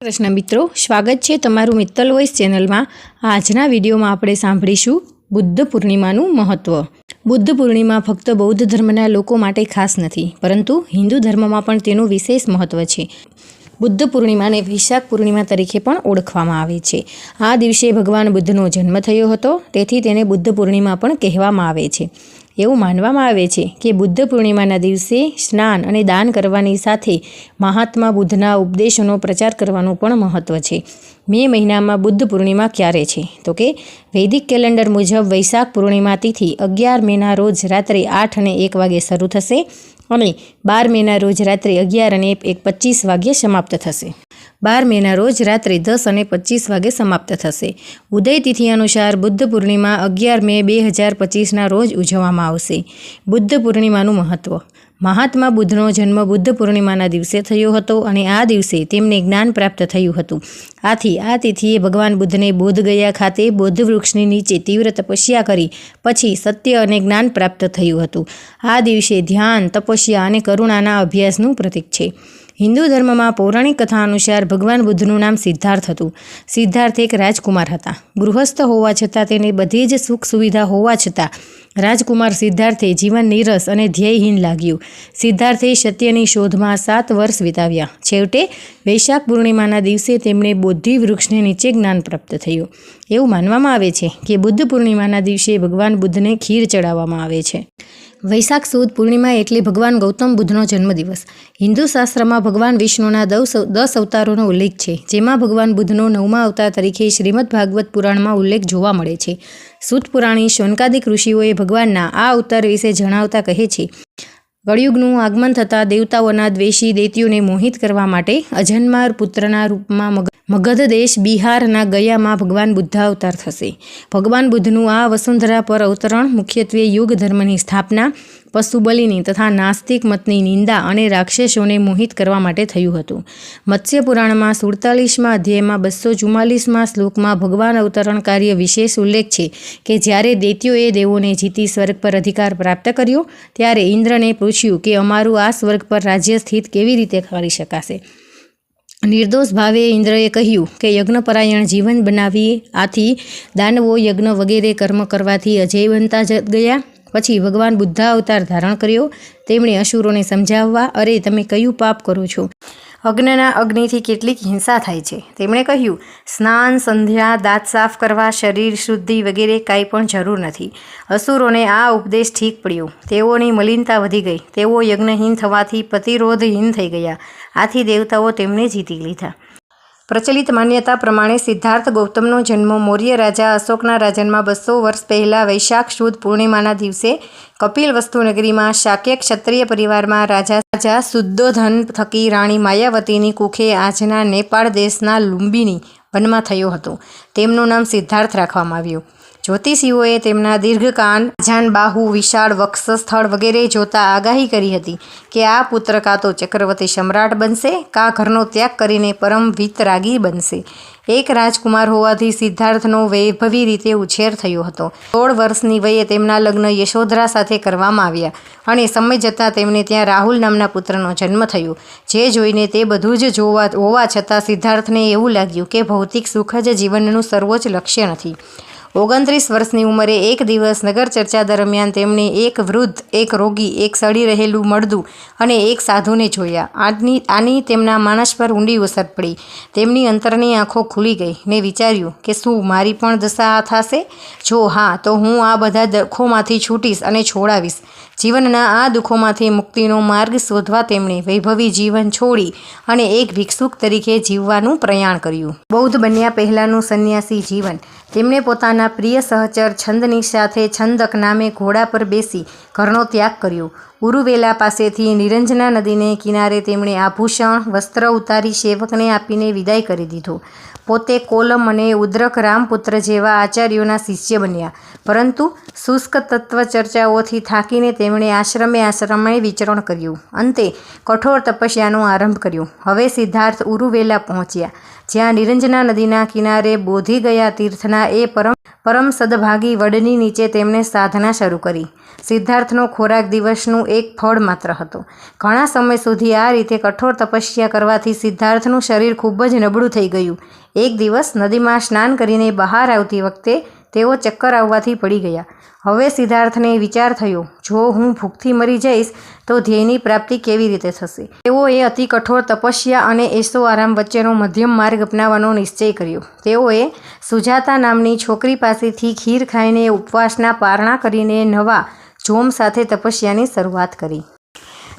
કૃષ્ણ મિત્રો, સ્વાગત છે તમારું મિત્તલ વોઇસ ચેનલમાં. આજના વિડીયોમાં આપણે સાંભળીશું બુદ્ધ પૂર્ણિમાનું મહત્ત્વ બુદ્ધ પૂર્ણિમા ફક્ત બૌદ્ધ ધર્મના લોકો માટે ખાસ નથી, પરંતુ હિન્દુ ધર્મમાં પણ તેનું વિશેષ મહત્ત્વ છે. બુદ્ધ પૂર્ણિમાને વિશાખ પૂર્ણિમા તરીકે પણ ઓળખવામાં આવે છે. આ દિવસે ભગવાન બુદ્ધનો જન્મ થયો હતો, તેથી તેને બુદ્ધ પૂર્ણિમા પણ કહેવામાં આવે છે. એવું માનવામાં આવે છે કે બુદ્ધ પૂર્ણિમાના દિવસે સ્નાન અને દાન કરવાની સાથે મહાત્મા બુદ્ધના ઉપદેશોનો પ્રચાર કરવાનું પણ મહત્ત્વ છે. મે મહિનામાં બુદ્ધ પૂર્ણિમા ક્યારે છે? તો કે વૈદિક કેલેન્ડર મુજબ વૈશાખ પૂર્ણિમા તિથિ અગિયાર મેના રોજ રાત્રે આઠ અને એક વાગે શરૂ થશે અને બાર મેના રોજ રાત્રે અગિયાર અને એક પચીસ વાગ્યે સમાપ્ત થશે. બાર મેના રોજ રાત્રે દસ અને પચીસ વાગે સમાપ્ત થશે. ઉદય તિથિ અનુસાર બુદ્ધ પૂર્ણિમા અગિયાર મે બે હજાર પચીસના રોજ ઉજવવામાં આવશે. બુદ્ધ પૂર્ણિમાનું મહત્ત્વ મહાત્મા બુદ્ધનો જન્મ બુદ્ધ પૂર્ણિમાના દિવસે થયો હતો અને આ દિવસે તેમને જ્ઞાન પ્રાપ્ત થયું હતું. આથી આ તિથિએ ભગવાન બુદ્ધને બોધગયા ખાતે બોધ વૃક્ષની નીચે તીવ્ર તપસ્યા કરી, પછી સત્ય અને જ્ઞાન પ્રાપ્ત થયું હતું. આ દિવસે ધ્યાન, તપસ્યા અને કરુણાના અભ્યાસનું પ્રતીક છે. હિન્દુ ધર્મમાં પૌરાણિક કથા અનુસાર ભગવાન બુદ્ધનું નામ સિદ્ધાર્થ હતું. સિદ્ધાર્થ એક રાજકુમાર હતા. ગૃહસ્થ હોવા છતાં તેને બધી જ સુખ સુવિધા હોવા છતાં રાજકુમાર સિદ્ધાર્થે જીવન નીરસ અને ધ્યેયહીન લાગ્યું. સિદ્ધાર્થે સત્યની શોધમાં સાત વર્ષ વિતાવ્યા. છેવટે વૈશાખ પૂર્ણિમાના દિવસે તેમણે બોધિ વૃક્ષને નીચે જ્ઞાન પ્રાપ્ત થયું. એવું માનવામાં આવે છે કે બુદ્ધ પૂર્ણિમાના દિવસે ભગવાન બુદ્ધને ખીર ચડાવવામાં આવે છે. વૈશાખ સુદ પૂર્ણિમા એટલે ભગવાન ગૌતમ બુદ્ધનો જન્મદિવસ. હિન્દુ શાસ્ત્રમાં ભગવાન વિષ્ણુના દસ દસ અવતારોનો ઉલ્લેખ છે, જેમાં ભગવાન બુદ્ધનો નવમા અવતાર તરીકે શ્રીમદ ભાગવત પુરાણમાં ઉલ્લેખ જોવા મળે છે. સુત પુરાણી શોનકાદિક ઋષિઓએ ભગવાનના આ અવતાર વિશે જણાવતા કહે છે. કળિયુગનું આગમન થતાં દેવતાઓના દ્વેષી દૈત્યોને મોહિત કરવા માટે અજન્માર પુત્રના રૂપમાં મગ, મગધ દેશ બિહારના ગયામાં ભગવાન બુદ્ધ અવતાર થશે. ભગવાન બુદ્ધનું આ વસુંધરા પર અવતરણ મુખ્યત્વે યુગ ધર્મની સ્થાપના પશુ બલિની તથા નાસ્તિક મતની નિંદા અને રાક્ષસોને મોહિત કરવા માટે થયું હતું. મત્સ્ય પુરાણમાં સુડતાલીસમાં અધ્યાયમાં બસો ચુમ્માલીસમાં શ્લોકમાં ભગવાન અવતરણ કાર્ય વિશેષ ઉલ્લેખ છે કે જ્યારે દૈત્યોએ દેવોને જીતી સ્વર્ગ પર અધિકાર પ્રાપ્ત કર્યો, ત્યારે ઇન્દ્રને પૂછ્યું કે અમારું આ સ્વર્ગ પર રાજ્ય સ્થિત કેવી રીતે કરી શકાશે? નિર્દોષ ભાવે ઇન્દ્રએ કહ્યું કે યજ્ઞપરાયણ જીવન બનાવી આથી દાનવો યજ્ઞ વગેરે કર્મ કરવાથી અજય બનતા જ ગયા. પછી ભગવાન બુદ્ધા અવતાર ધારણ કર્યો. તેમણે અસુરોને સમજાવવા, અરે, તમે કયું પાપ કરો છો? અગ્નના અગ્નિથી કેટલીક હિંસા થાય છે. તેમણે કહ્યું, સ્નાન, સંધ્યા, દાંત સાફ કરવા, શરીર શુદ્ધિ વગેરે કાંઈ પણ જરૂર નથી. અસુરોને આ ઉપદેશ ઠીક પડ્યો. તેઓની મલિનતા વધી ગઈ. તેઓ યજ્ઞહીન થવાથી પ્રતિરોધહીન થઈ ગયા. આથી દેવતાઓ તેમને જીતી લીધા. પ્રચલિત માન્યતા પ્રમાણે સિદ્ધાર્થ ગૌતમનો જન્મ મૌર્ય રાજા અશોકના રાજનમાં બસો વર્ષ પહેલાં વૈશાખ સુદ પૂર્ણિમાના દિવસે કપિલ વસ્તુ નગરીમાં શાક્ય ક્ષત્રિય પરિવારમાં રાજા રાજા શુદ્ધોધન થકી રાણી માયાવતીની કુખે આજના નેપાળ દેશના લુંબિની વનમાં થયો હતો. તેમનું નામ સિદ્ધાર્થ રાખવામાં આવ્યું. જ્યોતિષીઓએ તેમના દીર્ઘકાન જાન બાહુ વિશાળ વક્ષ સ્થળ વગેરે જોતા આગાહી કરી હતી કે આ પુત્ર કાં તો ચક્રવર્તી સમ્રાટ બનશે, કાં ઘરનો ત્યાગ કરીને પરમ વિતરાગી બનશે. એક રાજકુમાર હોવાથી સિદ્ધાર્થનો વૈભવી રીતે ઉછેર થયો હતો. સોળ વર્ષની વયે તેમના લગ્ન યશોધરા સાથે કરવામાં આવ્યા અને સમય જતાં તેમને ત્યાં રાહુલ નામના પુત્રનો જન્મ થયો. જે જોઈને તે બધું જ જોવા, હોવા છતાં સિદ્ધાર્થને એવું લાગ્યું કે ભૌતિક સુખ જ જીવનનું સર્વોચ્ચ લક્ષ્ય નથી. ઓગણત્રીસ વર્ષની ઉંમરે એક દિવસ નગર ચર્ચા દરમિયાન તેમણે એક વૃદ્ધ, એક રોગી, એક સડી રહેલું મળદું અને એક સાધુને જોયા. આની આની તેમના માણસ પર ઊંડી અસર પડી. તેમની અંતરની આંખો ખુલી ગઈ ને વિચાર્યું કે શું મારી પણ દશા થશે? જો હા, તો હું આ બધા દખોમાંથી છૂટીશ અને છોડાવીશ. જીવનના આ દુઃખોમાંથી મુક્તિનો માર્ગ શોધવા તેમણે વૈભવી જીવન છોડી અને એક ભિક્ષુક તરીકે જીવવાનું પ્રયાણ કર્યું. બૌદ્ધ બન્યા પહેલાંનું સંન્યાસી જીવન. તેમણે પોતાના પ્રિય સહચર છંદની સાથે છંદક નામે ઘોડા પર બેસી ઘરનો ત્યાગ કર્યો. ઉરુવેલા પાસેથી નિરંજના નદીને કિનારે તેમણે આભૂષણ વસ્ત્ર ઉતારી સેવકને આપીને વિદાય કરી દીધો. પોતે કોલમ અને ઉદ્રક રામપુત્ર જેવા આચાર્યોના શિષ્ય બન્યા. પરંતુ શુષ્ક તત્વ ચર્ચાઓથી થાકીને તેમણે આશ્રમે આશ્રમે વિચરણ કર્યું. અંતે કઠોર તપસ્યાનો આરંભ કર્યો. હવે સિદ્ધાર્થ ઉરુવેલા પહોંચ્યા. જ્યાં નિરંજના નદીના કિનારે બોધી ગયા તીર્થના એ પરમ પરમ સદભાગી વડની નીચે તેમણે સાધના શરૂ કરી. સિદ્ધાર્થનો ખોરાક દિવસનું એક ફળ માત્ર હતો. ઘણા સમય સુધી આ રીતે કઠોર તપસ્યા કરવાથી સિદ્ધાર્થનું શરીર ખૂબ જ નબળું થઈ ગયું. એક દિવસ નદીમાં સ્નાન કરીને બહાર આવતી વખતે તેઓ ચક્કર આવવાથી પડી ગયા. હવે સિદ્ધાર્થને વિચાર થયો, જો હું ભૂખથી મરી જઈશ, તો ધ્યેયની પ્રાપ્તિ કેવી રીતે થશે? તેઓએ અતિ કઠોર તપસ્યા અને એસો આરામ વચ્ચેનો મધ્યમ માર્ગ અપનાવવાનો નિશ્ચય કર્યો. તેઓએ સુજાતા નામની છોકરી પાસેથી ખીર ખાઈને ઉપવાસના પારણા કરીને નવા જોમ સાથે તપસ્યાની શરૂઆત કરી.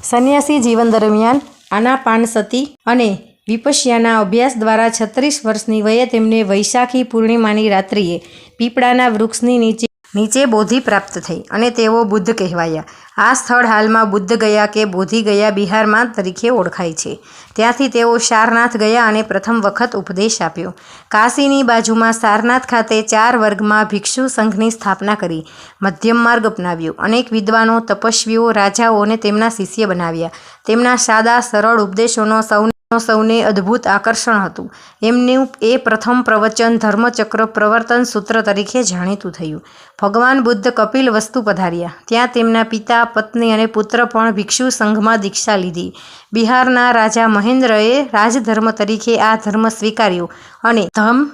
સંન્યાસી જીવન દરમિયાન આનાપાનસતી અને વિપશ્યાના અભ્યાસ દ્વારા છત્રીસ વર્ષની વયે તેમને વૈશાખી પૂર્ણિમાની રાત્રિએ પીપળાના વૃક્ષની નીચે નીચે બોધિ પ્રાપ્ત થઈ અને તેઓ બુદ્ધ કહેવાયા. આ સ્થળ હાલમાં બુદ્ધ ગયા કે બોધિ ગયા બિહારમાં તરીકે ઓળખાય છે. ત્યાંથી તેઓ સારનાથ ગયા અને પ્રથમ વખત ઉપદેશ આપ્યો. કાશીની બાજુમાં સારનાથ ખાતે ચાર વર્ગમાં ભિક્ષુ સંઘની સ્થાપના કરી, મધ્યમ માર્ગ અપનાવ્યો. અનેક વિદ્વાનો, તપસ્વીઓ રાજાઓને તેમના શિષ્ય બનાવ્યા. તેમના સાદા, સરળ ઉપદેશોનો સૌને સૌને અદ્ભુત આકર્ષણ હતું. એમનું એ પ્રથમ પ્રવચન ધર્મચક્ર પ્રવર્તન સૂત્ર તરીકે જાણીતું થયું. ભગવાન બુદ્ધ કપિલ વસ્તુ પધાર્યા. ત્યાં તેમના પિતા, પત્ની અને પુત્ર પણ ભિક્ષુ સંઘમાં દીક્ષા લીધી. બિહારના રાજા મહેન્દ્રએ રાજધર્મ તરીકે આ ધર્મ સ્વીકાર્યો અને ધમ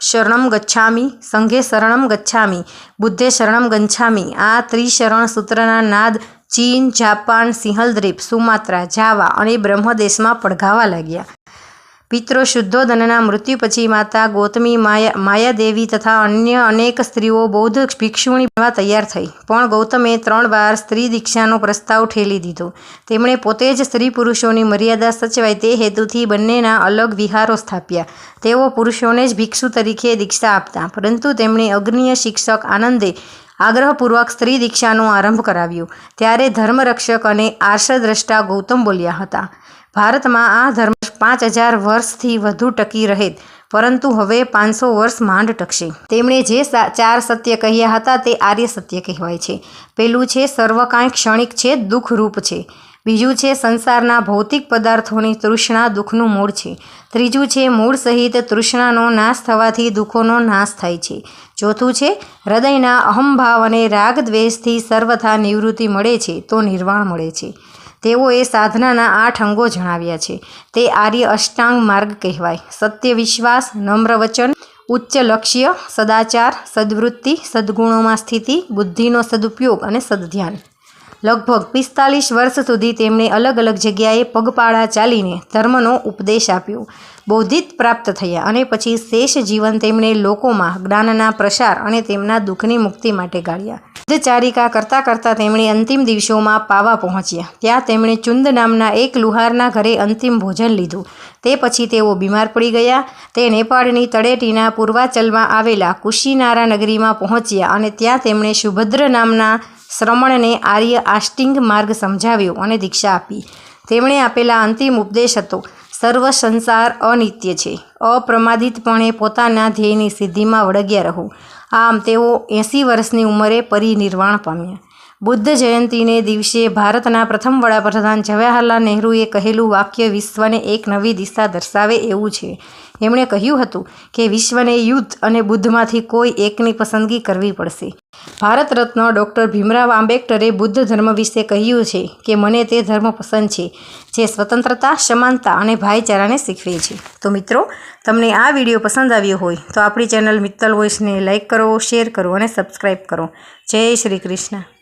શરણમ ગચ્છામી, સંઘે શરણમ ગચ્છામી, બુદ્ધે શરણમ ગચ્છામી આ ત્રિશરણ સૂત્રના નાદ ચીન, જાપાન, સિંહલદ્વીપ, સુમાત્રા, જાવા અને બ્રહ્મદેશમાં પડઘાવા લાગ્યા. પિત્રો શુદ્ધોધનના મૃત્યુ પછી માતા ગૌતમી માયા, માયાદેવી તથા અન્ય અનેક સ્ત્રીઓ બૌદ્ધ ભિક્ષુણી બનવા તૈયાર થઈ. પણ ગૌતમે ત્રણ વાર સ્ત્રી દીક્ષાનો પ્રસ્તાવ ઠેલી દીધો. તેમણે પોતે જ સ્ત્રી પુરુષોની મર્યાદા સચવાય તે હેતુથી બંનેના અલગ વિહારો સ્થાપ્યા. તેઓ પુરુષોને જ ભિક્ષુ તરીકે દીક્ષા આપતા, પરંતુ તેમણે અગ્નિય શિક્ષક આનંદે આગ્રહપૂર્વક સ્ત્રી દીક્ષાનો આરંભ કરાવ્યો. ત્યારે ધર્મરક્ષક અને આર્ષદ્રષ્ટા ગૌતમ બોલ્યા હતા, ભારતમાં આ ધર્મ પાંચ હજાર વર્ષથી વધુ ટકી રહે, પરંતુ હવે પાંચસો વર્ષ માંડ ટકશે. તેમણે જે ચાર સત્ય કહ્યા હતા તે આર્ય સત્ય કહેવાય છે. પેલું છે સર્વ કાંઈ ક્ષણિક છે, દુઃખરૂપ છે. બીજું છે સંસારના ભૌતિક પદાર્થોની તૃષ્ણા દુઃખનું મૂળ છે. ત્રીજું છે મૂળ સહિત તૃષ્ણાનો નાશ થવાથી દુઃખોનો નાશ થાય છે. ચોથું છે હૃદયના અહંભાવ અને રાગ દ્વેષથી સર્વથા નિવૃત્તિ મળે છે, તો નિર્વાણ મળે છે. તેઓએ સાધનાના આઠ અંગો જણાવ્યા છે. તે આર્ય અષ્ટાંગ માર્ગ કહેવાય. સત્ય વિશ્વાસ, નમ્ર વચન, ઉચ્ચ લક્ષ્ય, સદાચાર, સદવૃત્તિ, સદગુણોમાં સ્થિતિ, બુદ્ધિનો સદુપયોગ અને સદધ્યાન. લગભગ પિસ્તાલીસ વર્ષ સુધી તેમણે અલગ અલગ જગ્યાએ પગપાળા ચાલીને ધર્મનો ઉપદેશ આપ્યો. બૌદ્ધિત પ્રાપ્ત થયા અને પછી શેષ જીવન તેમણે લોકોમાં જ્ઞાનના પ્રસાર અને તેમના દુઃખની મુક્તિ માટે ગાળ્યા. બુદ્ધચારિકા કરતાં કરતાં તેમણે અંતિમ દિવસોમાં પાવા પહોંચ્યા. ત્યાં તેમણે ચુંદ નામના એક લુહારના ઘરે અંતિમ ભોજન લીધું. તે પછી તેઓ બીમાર પડી ગયા. તે નેપાળની તળેટીના પૂર્વાચલમાં આવેલા કુશીનારા નગરીમાં પહોંચ્યા અને ત્યાં તેમણે સુભદ્ર નામના શ્રમણને આર્ય આષ્ટિંગ માર્ગ સમજાવ્યો અને દીક્ષા આપી. તેમણે આપેલા અંતિમ ઉપદેશ હતો, સર્વ સંસાર અનિત્ય છે. અપ્રમાદિતપણે પોતાના ધ્યેયની સિદ્ધિમાં વળગ્યા રહો. આમ તેઓ એંસી વર્ષની ઉંમરે પરિનિર્વાણ પામ્યા. બુદ્ધ જયંતિને દિવસે ભારતના પ્રથમ વડાપ્રધાન જવાહરલાલ નહેરુએ કહેલું વાક્ય વિશ્વને એક નવી દિશા દર્શાવે એવું છે. એમણે કહ્યું હતું કે વિશ્વને યુદ્ધ અને બુદ્ધમાંથી કોઈ એકની પસંદગી કરવી પડશે. ભારત રત્ન ડૉક્ટર ભીમરાવ આંબેડકરે બુદ્ધ ધર્મ વિશે કહ્યું છે કે મને તે ધર્મ પસંદ છે, જે સ્વતંત્રતા, સમાનતા અને ભાઈચારાને શીખવે છે. તો મિત્રો, તમને આ વીડિયો પસંદ આવ્યો હોય તો આપણી ચેનલ મિત્તલ વોઇસને લાઇક કરો, શેર કરો અને સબસ્ક્રાઈબ કરો. જય શ્રી કૃષ્ણ.